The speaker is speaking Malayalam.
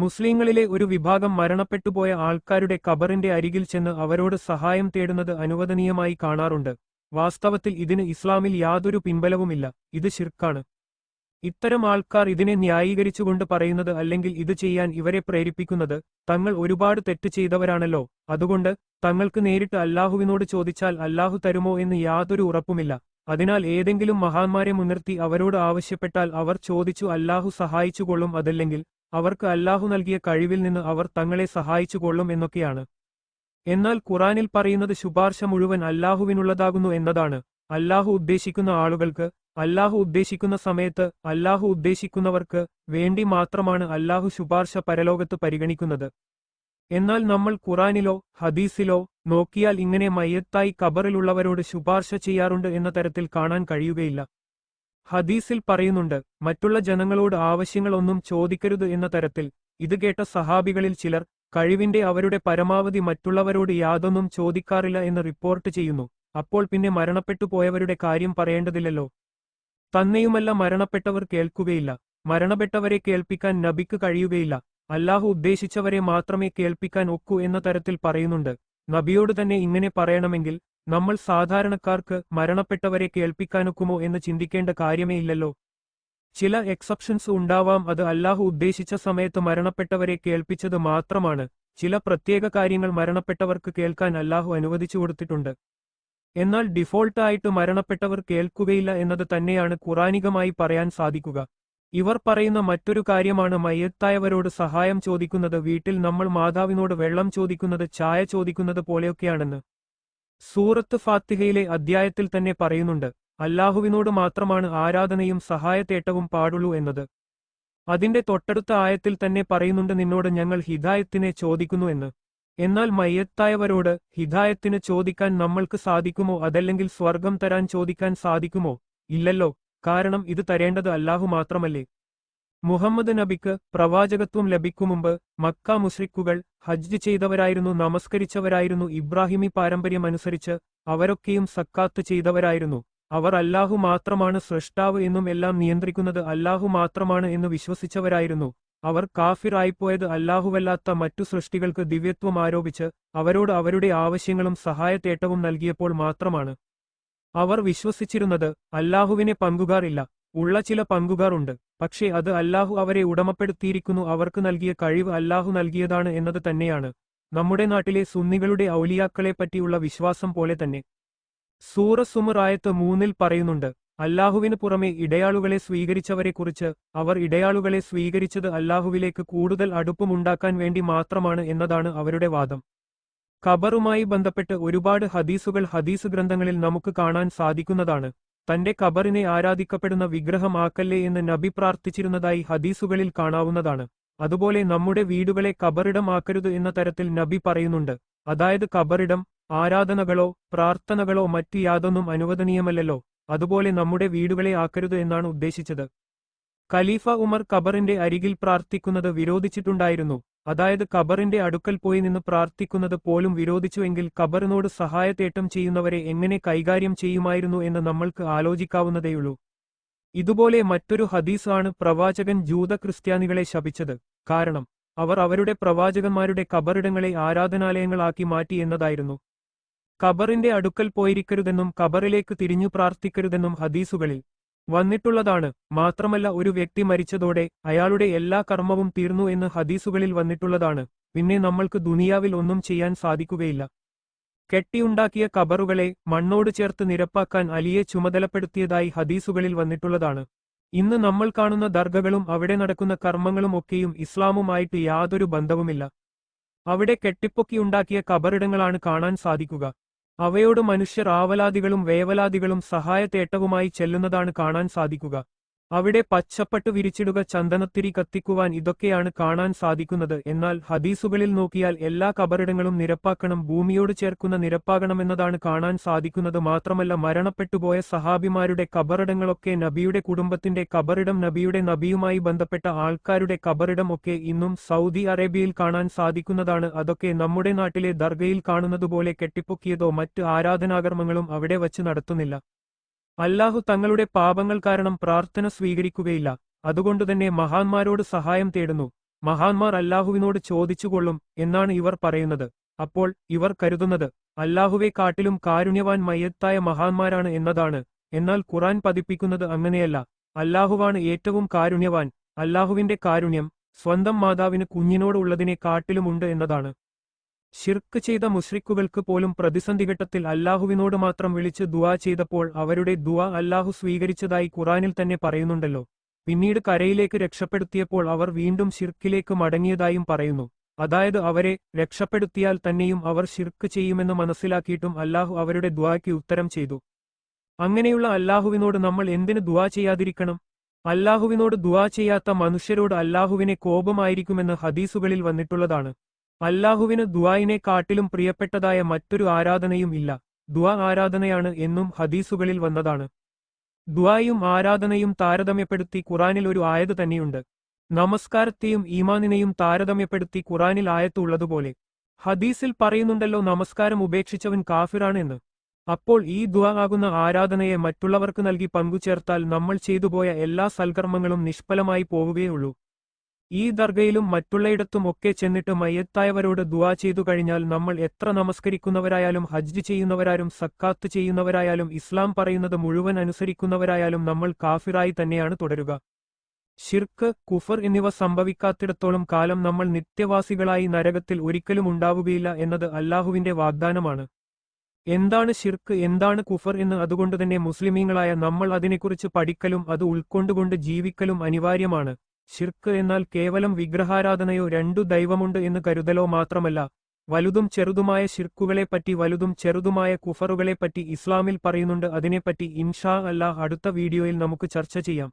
മുസ്ലിങ്ങളിലെ ഒരു വിഭാഗം മരണപ്പെട്ടുപോയ ആൾക്കാരുടെ കബറിന്റെ അരികിൽ ചെന്ന് അവരോട് സഹായം തേടുന്നത് അനുവദനീയമായി കാണാറുണ്ട്. വാസ്തവത്തിൽ ഇതിന് ഇസ്ലാമിൽ യാതൊരു പിൻബലവുമില്ല. ഇത് ശിർക്കാണ്. ഇത്തരം ആൾക്കാർ ഇതിനെ ന്യായീകരിച്ചുകൊണ്ട് പറയുന്നത് അല്ലെങ്കിൽ ഇത് ചെയ്യാൻ ഇവരെ പ്രേരിപ്പിക്കുന്നത് തങ്ങൾ ഒരുപാട് തെറ്റ് ചെയ്തവരാണല്ലോ. അതുകൊണ്ട് തങ്ങൾക്ക് നേരിട്ട് അല്ലാഹുവിനോട് ചോദിച്ചാൽ അല്ലാഹു തരുമോ എന്ന് യാതൊരു ഉറപ്പുമില്ല. അതിനാൽ ഏതെങ്കിലും മഹാന്മാരെ മുൻനിർത്തി അവരോട് ആവശ്യപ്പെട്ടാൽ അവർ ചോദിച്ചു അല്ലാഹു സഹായിച്ചുകൊള്ളും അതല്ലെങ്കിൽ അവർക്ക് അല്ലാഹു നൽകിയ കഴിവിൽ നിന്ന് അവർ തങ്ങളെ സഹായിച്ചുകൊള്ളും എന്നൊക്കെയാണ്. എന്നാൽ ഖുറാനിൽ പറയുന്നത് ശുപാർശ മുഴുവൻ അല്ലാഹുവിനുള്ളതാകുന്നു എന്നതാണ്. അല്ലാഹു ഉദ്ദേശിക്കുന്ന ആളുകൾക്ക് അല്ലാഹു ഉദ്ദേശിക്കുന്ന സമയത്ത് അല്ലാഹു ഉദ്ദേശിക്കുന്നവർക്ക് വേണ്ടി മാത്രമാണ് അല്ലാഹു ശുപാർശ പരലോകത്ത് പരിഗണിക്കുന്നത്. എന്നാൽ നമ്മൾ ഖുറാനിലോ ഹദീസിലോ നോക്കിയാൽ ഇങ്ങനെ മയ്യത്തായി കബറിലുള്ളവരോട് ശുപാർശ ചെയ്യാറുണ്ട് എന്ന തരത്തിൽ കാണാൻ കഴിയുകയില്ല. ഹദീസിൽ പറയുന്നുണ്ട് മറ്റുള്ള ജനങ്ങളോട് ആവശ്യങ്ങളൊന്നും ചോദിക്കരുത് എന്ന തരത്തിൽ. ഇത് കേട്ട സഹാബികളിൽ ചിലർ കഴിവിന്റെ അവരുടെ പരമാവധി മറ്റുള്ളവരോട് യാതൊന്നും ചോദിക്കാറില്ല എന്ന് റിപ്പോർട്ട് ചെയ്യുന്നു. അപ്പോൾ പിന്നെ മരണപ്പെട്ടു പോയവരുടെ കാര്യം പറയേണ്ടതില്ലല്ലോ. തന്നെയുമല്ല മരണപ്പെട്ടവർ കേൾക്കുകയില്ല. മരണപ്പെട്ടവരെ കേൾപ്പിക്കാൻ നബിക്ക് കഴിയുകയില്ല. അല്ലാഹു ഉദ്ദേശിച്ചവരെ മാത്രമേ കേൾപ്പിക്കാൻ ഒക്കൂ എന്ന തരത്തിൽ പറയുന്നുണ്ട്. നബിയോട് തന്നെ ഇങ്ങനെ പറയണമെങ്കിൽ നമ്മൾ സാധാരണക്കാർക്ക് മരണപ്പെട്ടവരെ കേൾപ്പിക്കാനൊക്കുമോ എന്ന് ചിന്തിക്കേണ്ട കാര്യമേ ഇല്ലല്ലോ. ചില എക്സെപ്ഷൻസ് ഉണ്ടാവാം അത് അല്ലാഹു ഉദ്ദേശിച്ച സമയത്ത് മരണപ്പെട്ടവരെ കേൾപ്പിച്ചത് മാത്രമാണ്. ചില പ്രത്യേക കാര്യങ്ങൾ മരണപ്പെട്ടവർക്ക് കേൾക്കാൻ അല്ലാഹു അനുവദിച്ചു കൊടുത്തിട്ടുണ്ട്. എന്നാൽ ഡിഫോൾട്ടായിട്ട് മരണപ്പെട്ടവർ കേൾക്കുകയില്ല എന്നത് തന്നെയാണ് ഖുറാനികമായി പറയാൻ സാധിക്കുക. ഇവർ പറയുന്ന മറ്റൊരു കാര്യമാണ് മയ്യത്തായവരോട് സഹായം ചോദിക്കുന്നത് വീട്ടിൽ നമ്മൾ മാതാവിനോട് വെള്ളം ചോദിക്കുന്നത് ചായ ചോദിക്കുന്നത് പോലെയൊക്കെയാണെന്ന്. സൂറത്ത് ഫാത്തിഹയിലെ അധ്യായത്തിൽ തന്നെ പറയുന്നുണ്ട് അല്ലാഹുവിനോട് മാത്രമാണ് ആരാധനയും സഹായത്തേട്ടവും പാടുള്ളൂ എന്നത്. അതിന്റെ തൊട്ടടുത്ത ആയത്തിൽ തന്നെ പറയുന്നുണ്ട് നിന്നോട് ഞങ്ങൾ ഹിദായത്തിനെ ചോദിക്കുന്നു എന്ന്. എന്നാൽ മയ്യത്തായവരോട് ഹിദായത്തിന് ചോദിക്കാൻ നമ്മൾക്ക് സാധിക്കുമോ? അതല്ലെങ്കിൽ സ്വർഗം തരാൻ ചോദിക്കാൻ സാധിക്കുമോ? ഇല്ലല്ലോ. കാരണം ഇത് തരേണ്ടത് അല്ലാഹു മാത്രമല്ലേ. മുഹമ്മദ് നബിക്ക് പ്രവാചകത്വം ലഭിക്കുമുമ്പ് മക്ക മുസ്രിക്കുകൾ ഹജ്ജ് ചെയ്തവരായിരുന്നു നമസ്കരിച്ചവരായിരുന്നു ഇബ്രാഹിമി പാരമ്പര്യമനുസരിച്ച് അവരൊക്കെയും സക്കാത്ത് ചെയ്തവരായിരുന്നു. അവർ അല്ലാഹു മാത്രമാണ് സൃഷ്ടാവ് എന്നും എല്ലാം നിയന്ത്രിക്കുന്നത് അല്ലാഹു മാത്രമാണ് എന്ന് വിശ്വസിച്ചവരായിരുന്നു. അവർ കാഫിർ ആയിപ്പോയത് അല്ലാഹുവല്ലാത്ത മറ്റു സൃഷ്ടികൾക്ക് ദിവ്യത്വം ആരോപിച്ച് അവരോട് അവരുടെ ആവശ്യങ്ങളും സഹായത്തേട്ടവും നൽകിയപ്പോൾ മാത്രമാണ്. അവർ വിശ്വസിച്ചിരുന്നത് അല്ലാഹുവിനെ പങ്കുകാറില്ല. ഉള്ള ചില പങ്കുകാർ ഉണ്ട്. പക്ഷേ അത് അല്ലാഹു അവരെ ഉടമപ്പെടുത്തിയിരിക്കുന്നു. അവർക്ക് നൽകിയ കഴിവ് അല്ലാഹു നൽകിയതാണ് എന്നത് തന്നെയാണ്. നമ്മുടെ നാട്ടിലെ സുന്നികളുടെ ഔലിയാക്കളെ പറ്റിയുള്ള വിശ്വാസം പോലെ തന്നെ. സൂറ സുമർ ആയത്ത് മൂന്നിൽ പറയുന്നുണ്ട് അല്ലാഹുവിന് പുറമെ ഇടയാളുകളെ സ്വീകരിച്ചവരെക്കുറിച്ച് അവർ ഇടയാളുകളെ സ്വീകരിച്ചത് അല്ലാഹുവിലേക്ക് കൂടുതൽ അടുപ്പമുണ്ടാക്കാൻ വേണ്ടി മാത്രമാണ് എന്നതാണ് അവരുടെ വാദം. ഖബറുമായി ബന്ധപ്പെട്ട് ഒരുപാട് ഹദീസുകൾ ഹദീസ് ഗ്രന്ഥങ്ങളിൽ നമുക്ക് കാണാൻ സാധിക്കുന്നതാണ്. തന്റെ ഖബറിനെ ആരാധിക്കപ്പെടുന്ന വിഗ്രഹം ആക്കല്ലേ എന്ന് നബി പ്രാർത്ഥിച്ചിരുന്നതായി ഹദീസുകളിൽ കാണാവുന്നതാണ്. അതുപോലെ നമ്മുടെ വീടുകളെ കബറിടമാക്കരുത് എന്ന തരത്തിൽ നബി പറയുന്നുണ്ട്. അതായത് കബറിടം ആരാധനകളോ പ്രാർത്ഥനകളോ മറ്റ് യാതൊന്നും അനുവദനീയമല്ലല്ലോ. അതുപോലെ നമ്മുടെ വീടുകളെ ആക്കരുത് എന്നാണ് ഉദ്ദേശിച്ചത്. ഖലീഫ ഉമർ കബറിന്റെ അരികിൽ പ്രാർത്ഥിക്കുന്നത് വിരോധിച്ചിട്ടുണ്ടായിരുന്നു. അതായത് ഖബറിന്റെ അടുക്കൽ പോയി നിന്ന് പ്രാർത്ഥിക്കുന്നത് പോലും വിരോധിച്ചുവെങ്കിൽ ഖബറിനോട് സഹായത്തേട്ടം ചെയ്യുന്നവരെ എങ്ങനെ കൈകാര്യം ചെയ്യുമായിരുന്നു എന്ന് നമ്മൾക്ക് ആലോചിക്കാവുന്നതേയുള്ളൂ. ഇതുപോലെ മറ്റൊരു ഹദീസാണ് പ്രവാചകൻ ജൂത ക്രിസ്ത്യാനികളെ ശപിച്ചത്. കാരണം അവർ അവരുടെ പ്രവാചകന്മാരുടെ കബറിടങ്ങളെ ആരാധനാലയങ്ങളാക്കി മാറ്റി എന്നതായിരുന്നു. കബറിന്റെ അടുക്കൽ പോയിരിക്കരുതെന്നും കബറിലേക്ക് തിരിഞ്ഞു പ്രാർത്ഥിക്കരുതെന്നും ഹദീസുകളിൽ വന്നിട്ടുള്ളതാണ്. മാത്രമല്ല ഒരു വ്യക്തി മരിച്ചതോടെ അയാളുടെ എല്ലാ കർമ്മവും തീർന്നു എന്ന് ഹദീസുകളിൽ വന്നിട്ടുള്ളതാണ്. പിന്നെ നമ്മൾക്ക് ദുനിയാവിൽ ഒന്നും ചെയ്യാൻ സാധിക്കുകയില്ല. കെട്ടിയുണ്ടാക്കിയ കബറുകളെ മണ്ണോട് ചേർത്ത് നിരപ്പാക്കാൻ അലിയെ ചുമതലപ്പെടുത്തിയതായി ഹദീസുകളിൽ വന്നിട്ടുള്ളതാണ്. ഇന്ന് നമ്മൾ കാണുന്ന ദർഗകളും അവിടെ നടക്കുന്ന കർമ്മങ്ങളും ഒക്കെയും ഇസ്ലാമുമായിട്ട് യാതൊരു ബന്ധവുമില്ല. അവിടെ കെട്ടിപ്പൊക്കിയുണ്ടാക്കിയ കബറിടങ്ങളാണ് കാണാൻ സാധിക്കുക. അവയോട് മനുഷ്യർ ആവലാദികളും വേവലാദികളും സഹായത്തേട്ടവുമായി ചെല്ലുന്നതാണ് കാണാൻ സാധിക്കുക. അവിടെ പച്ചപ്പട്ട് വിരിച്ചിടുക ചന്ദനത്തിരി കത്തിക്കുവാൻ ഇതൊക്കെയാണ് കാണാൻ സാധിക്കുന്നത്. എന്നാൽ ഹദീസുകളിൽ നോക്കിയാൽ എല്ലാ കബറിടങ്ങളും നിരപ്പാക്കണം ഭൂമിയോട് ചേർക്കുന്ന നിരപ്പാകണമെന്നതാണ് കാണാൻ സാധിക്കുന്നത്. മാത്രമല്ല മരണപ്പെട്ടുപോയ സഹാബിമാരുടെ കബറിടങ്ങളൊക്കെ നബിയുടെ കുടുംബത്തിന്റെ കബറിടം നബിയുടെ നബിയുമായി ബന്ധപ്പെട്ട ആൾക്കാരുടെ കബറിടം ഒക്കെ ഇന്നും സൗദി അറേബ്യയിൽ കാണാൻ സാധിക്കുന്നതാണ്. അതൊക്കെ നമ്മുടെ നാട്ടിലെ ദർഗയിൽ കാണുന്നതുപോലെ കെട്ടിപ്പൊക്കിയതോ മറ്റ് ആരാധനാകർമ്മങ്ങളും അവിടെ വച്ച് നടത്തുന്നില്ല. അല്ലാഹു തങ്ങളുടെ പാപങ്ങൾ കാരണം പ്രാർത്ഥന സ്വീകരിക്കുകയില്ല. അതുകൊണ്ടുതന്നെ മഹാന്മാരോട് സഹായം തേടുന്നു. മഹാന്മാർ അല്ലാഹുവിനോട് ചോദിച്ചുകൊള്ളും എന്നാണ് ഇവർ പറയുന്നത്. അപ്പോൾ ഇവർ കരുതുന്നത് അല്ലാഹുവെ കാട്ടിലും കാരുണ്യവാൻ മയ്യത്തായ മഹാന്മാരാണ് എന്നതാണ്. എന്നാൽ ഖുറാൻ പതിപ്പിക്കുന്നത് അങ്ങനെയല്ല. അല്ലാഹുവാണ് ഏറ്റവും കാരുണ്യവാൻ. അല്ലാഹുവിന്റെ കാരുണ്യം സ്വന്തം മാതാവിന് കുഞ്ഞിനോടുള്ളതിനെ കാട്ടിലുമുണ്ട് എന്നതാണ്. ഷിർക്ക് ചെയ്ത മുഷ്രിക്കുകൾക്ക് പോലും പ്രതിസന്ധി ഘട്ടത്തിൽ അല്ലാഹുവിനോട് മാത്രം വിളിച്ച് ദുവാ ചെയ്തപ്പോൾ അവരുടെ ദുവാ അല്ലാഹു സ്വീകരിച്ചതായി ഖുറാനിൽ തന്നെ പറയുന്നുണ്ടല്ലോ. പിന്നീട് കരയിലേക്ക് രക്ഷപ്പെടുത്തിയപ്പോൾ അവർ വീണ്ടും ഷിർക്കിലേക്ക് മടങ്ങിയതായും പറയുന്നു. അതായത് അവരെ രക്ഷപ്പെടുത്തിയാൽ തന്നെയും അവർ ഷിർക്ക് ചെയ്യുമെന്ന് മനസ്സിലാക്കിയിട്ടും അല്ലാഹു അവരുടെ ദുആയ്ക്ക് ഉത്തരം ചെയ്തു. അങ്ങനെയുള്ള അല്ലാഹുവിനോട് നമ്മൾ എന്തിന് ദുആ ചെയ്യാതിരിക്കണം? അല്ലാഹുവിനോട് ദുആ ചെയ്യാത്ത മനുഷ്യരോട് അല്ലാഹുവിനെ കോപമായിരിക്കുമെന്ന് ഹദീസുകളിൽ വന്നിട്ടുള്ളതാണ്. അല്ലാഹുവിന് ദുവായിനെക്കാട്ടിലും കാട്ടിലും പ്രിയപ്പെട്ടതായ മറ്റൊരു ആരാധനയും ഇല്ല. ദുആ ആരാധനയാണ് എന്നും ഹദീസുകളിൽ വന്നതാണ്. ദുവായും ആരാധനയും താരതമ്യപ്പെടുത്തി ഖുറാനിൽ ഒരു ആയത് തന്നെയുണ്ട്. നമസ്കാരത്തെയും ഈമാനിനെയും താരതമ്യപ്പെടുത്തി ഖുറാനിൽ ആയത്ത് ഉള്ളതുപോലെ. ഹദീസിൽ പറയുന്നുണ്ടല്ലോ നമസ്കാരം ഉപേക്ഷിച്ചവൻ കാഫിറാണ് എന്ന്. അപ്പോൾ ഈ ദുആ ആകുന്ന ആരാധനയെ മറ്റുള്ളവർക്ക് നൽകി പങ്കുചേർത്താൽ നമ്മൾ ചെയ്തുപോയ എല്ലാ സൽക്കർമ്മങ്ങളും നിഷ്ഫലമായി പോവുകയുള്ളൂ ഈ ദർഗയിലും മറ്റുള്ളയിടത്തും ഒക്കെ ചെന്നിട്ട് മയ്യത്തായവരോട് ദുവാ ചെയ്തു കഴിഞ്ഞാൽ നമ്മൾ എത്ര നമസ്കരിക്കുന്നവരായാലും ഹജ്ജ് ചെയ്യുന്നവരായാലും സക്കാത്ത് ചെയ്യുന്നവരായാലും ഇസ്ലാം പറയുന്നത് മുഴുവൻ അനുസരിക്കുന്നവരായാലും നമ്മൾ കാഫിറായി തന്നെയാണ് തുടരുക. ഷിർക്ക് കുഫർ എന്നിവ സംഭവിക്കാത്തിടത്തോളം കാലം നമ്മൾ നിത്യവാസികളായി നരകത്തിൽ ഒരിക്കലും ഉണ്ടാവുകയില്ല എന്നത് അല്ലാഹുവിന്റെ വാഗ്ദാനമാണ്. എന്താണ് ഷിർക്ക് എന്താണ് കുഫർ എന്ന് അതുകൊണ്ടുതന്നെ മുസ്ലിമീങ്ങളായ നമ്മൾ അതിനെക്കുറിച്ച് പഠിക്കലും അത് ഉൾക്കൊണ്ടുകൊണ്ട് ജീവിക്കലും അനിവാര്യമാണ്. ഷിർക്ക് എന്നാൽ കേവലം വിഗ്രഹാരാധനയോ രണ്ടു ദൈവമുണ്ട് എന്ന് കരുതലോ മാത്രമല്ല. വലുതും ചെറുതുമായ ഷിർക്കുകളെപ്പറ്റി വലുതും ചെറുതുമായ കുഫറുകളെപ്പറ്റി ഇസ്ലാമിൽ പറയുന്നുണ്ട്. അതിനെപ്പറ്റി ഇൻഷാ അല്ല അടുത്ത വീഡിയോയിൽ നമുക്ക് ചർച്ച ചെയ്യാം.